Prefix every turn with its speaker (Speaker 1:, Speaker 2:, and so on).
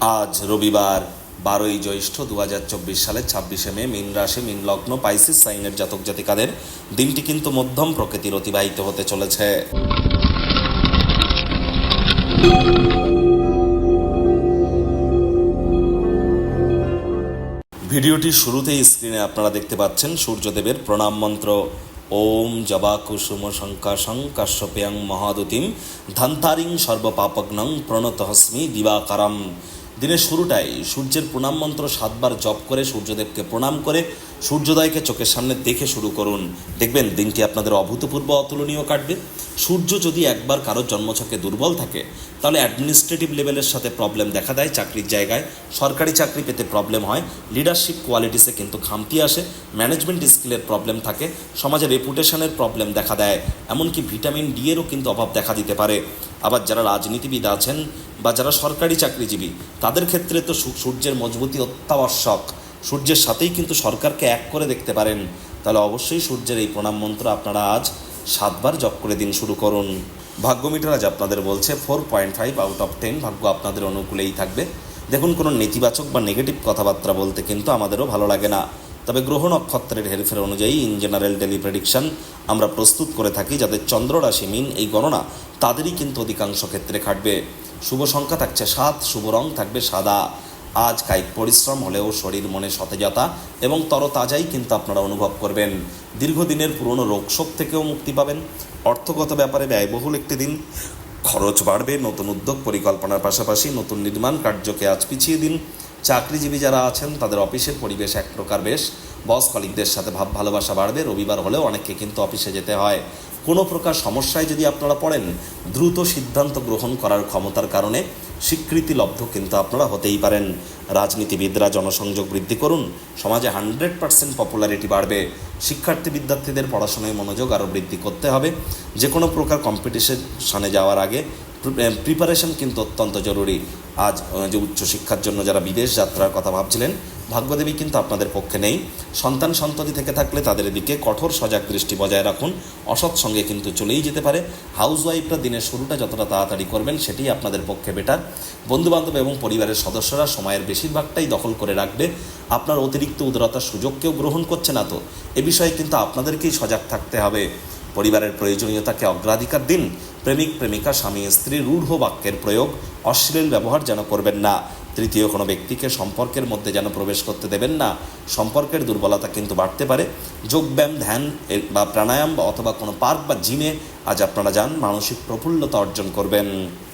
Speaker 1: আজ রবিবার, বারোই জ্যৈষ্ঠ দু হাজার চব্বিশ সালের ছাব্বিশে মে, মিন রাশি, মিন লগ্ন, পাইসিস সাইনের জাতক জাতিকাদের দিনটি কিন্তু মধ্যম প্রকৃতির অতিবাহিত হতে চলেছে। ভিডিওটির শুরুতেই স্ক্রিনে আপনারা দেখতে পাচ্ছেন সূর্যদেবের প্রণাম মন্ত্র। ওম জবা কুসুম শঙ্কাশং কাশ্যপেয়ং মহাদুতিম ধান্তারিং সর্বপাপগ্নং প্রণতহস্মি দিবাকারম। দিনের শুরুটাই সূর্যের প্রণাম মন্ত্র সাতবার জপ করে সূর্যদেবকে প্রণাম করে সূর্যোদয়কে চোখের সামনে দেখে শুরু করুন। দেখবেন দিনটি আপনাদের অভূতপূর্ব অতুলনীয় কাটবে। সূর্য যদি একবার কারোর জন্মছকে দুর্বল থাকে, তাহলে অ্যাডমিনিস্ট্রেটিভ লেভেলের সাথে প্রবলেম দেখা দেয় চাকরির জায়গায়। সরকারি চাকরি পেতে প্রবলেম হয়। লিডারশিপ কোয়ালিটিসে কিন্তু খামতি আসে। ম্যানেজমেন্ট স্কিলের প্রবলেম থাকে। সমাজে রেপুটেশনের প্রবলেম দেখা দেয়। এমনকি ভিটামিন ডি এরও কিন্তু অভাব দেখা দিতে পারে। আবার যারা রাজনীতিবিদ আছেন বা যারা সরকারি চাকরিজীবী, তাদের ক্ষেত্রে তো সূর্যের মজবুতি অত্যাবশ্যক। সূর্যের সাথেই কিন্তু সরকারকে এক করে দেখতে পারেন। তাহলে অবশ্যই সূর্যের এই প্রণাম মন্ত্র আপনারা আজ সাতবার জপ করে দিন শুরু করুন। ভাগ্য মিটার আজ আপনাদের বলছে four point five out of ten ভাগ্য আপনাদের অনুকূলেই থাকবে। দেখুন, কোনো নেতিবাচক বা নেগেটিভ কথাবার্তা বলতে কিন্তু আমাদেরও ভালো লাগে না। তবে গ্রহ নক্ষত্রের হেরফের অনুযায়ী ইন জেনারেল ডেলি প্রেডিকশন আমরা প্রস্তুত করে থাকি যাদের চন্দ্র রাশি, মিন এই গণনা তাদেরই কিন্তু অধিকাংশ ক্ষেত্রে খাটবে। শুভ সংখ্যা থাকছে সাত, শুভ রং থাকবে সাদা। আজ কায়িক পরিশ্রম হলেও শরীর মনে সতেজতা এবং তরতাজাই কিন্তু আপনারা অনুভব করবেন। দীর্ঘদিনের পুরনো রোগশোক থেকেও মুক্তি পাবেন। অর্থগত ব্যাপারে ব্যয়বহুল একটি দিন। খরচ বাড়বে, নতুন উদ্যোগ পরিকল্পনার পাশাপাশি নতুন নির্মাণ কার্যকে আজ পিছিয়ে দিন। চাকরিজীবী যারা আছেন, তাদের অফিসের পরিবেশ এক প্রকার বেশ। বস কলিকদের সাথে ভাব ভালোবাসা বাড়বে। রবিবার হলেও অনেককে কিন্তু অফিসে যেতে হয়। কোনো প্রকার সমস্যায় যদি আপনারা পড়েন, দ্রুত সিদ্ধান্ত গ্রহণ করার ক্ষমতার কারণে স্বীকৃতিলব্ধ কিন্তু আপনারা হতেই পারেন। রাজনীতিবিদরা জনসংযোগ বৃদ্ধি করুন। সমাজে হান্ড্রেড পার্সেন্ট পপুলারিটি বাড়বে। শিক্ষার্থী বিদ্যার্থীদের পড়াশোনায় মনোযোগ আরও বৃদ্ধি করতে হবে। যে কোনো প্রকার কম্পিটিশনে যাওয়ার আগে প্রিপারেশন কিন্তু অত্যন্ত জরুরি। আজ যে উচ্চশিক্ষার জন্য যারা বিদেশ যাত্রার কথা ভাবছিলেন, ভাগ্যদেবী কিন্তু আপনাদের পক্ষে নেই। সন্তান সন্ততি থেকে থাকলে তাদের দিকে কঠোর সজাগ দৃষ্টি বজায় রাখুন। অসৎ সঙ্গে কিন্তু চলেই যেতে পারে। হাউস ওয়াইফরা দিনের শুরুটা যতটা তাড়াতাড়ি করবেন, সেটি আপনাদের পক্ষে বেটার বন্ধুবান্ধব এবং পরিবারের সদস্যরা সময়ের বেশিরভাগটাই দখল করে রাখবে। আপনার অতিরিক্ত উদারতার সুযোগ কেউ গ্রহণ করছে না তো। এ বিষয়ে কিন্তু আপনাদেরকেই সজাগ থাকতে হবে। পরিবারের প্রয়োজনীয়তাকে অগ্রাধিকার দিন, প্রেমিক, প্রেমিকা, স্বামী, স্ত্রী, রূঢ় বাক্যের প্রয়োগ, অশ্লীল ব্যবহার যেন করবেন না। তৃতীয়, কোনো ব্যক্তিকে সম্পর্কের মধ্যে যেন প্রবেশ করতে দেবেন না। সম্পর্কের দুর্বলতা কিন্তু বাড়তে পারে। যোগব্যায়াম, ধ্যান বা প্রাণায়াম, বা অথবা কোনো পার্ক বা জিমে আজ আপনারা যান, মানসিক প্রফুল্লতা অর্জন করবেন।